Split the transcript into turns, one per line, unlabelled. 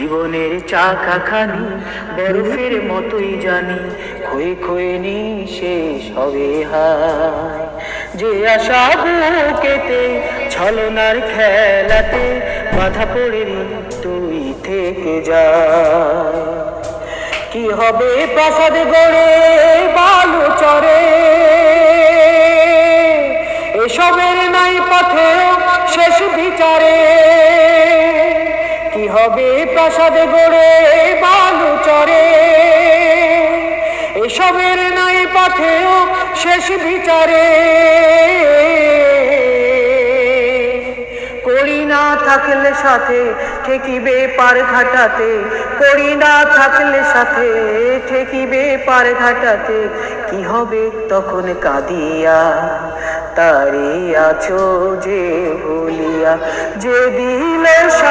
জীবনের চাকা খানি, বরফের মতোই জানি, ক্ষয়ে ক্ষয়ে নিঃশেষ হবে হায়। যে আশা বুকেতে, ছলনার খেলাতে বাধা পড়ে তুই থেকে যা কি হবে প্রাসাদ গড়ে, বালু চরে এসবের নাই পথেও হবে প্রাসাদ গড়ে বালু চরে এসবের নাই পথেও শেষ বিচারে। করি না থাকলে সাথে, ঠেকিবে পার ঘাটাতে। করি না থাকলে সাথে, ঠেকিবে পার ঘাটাতে। কি হবে তখন কাঁদিয়া? তারে আছো যে ভুলিয়া। যে দিল দুনিয়া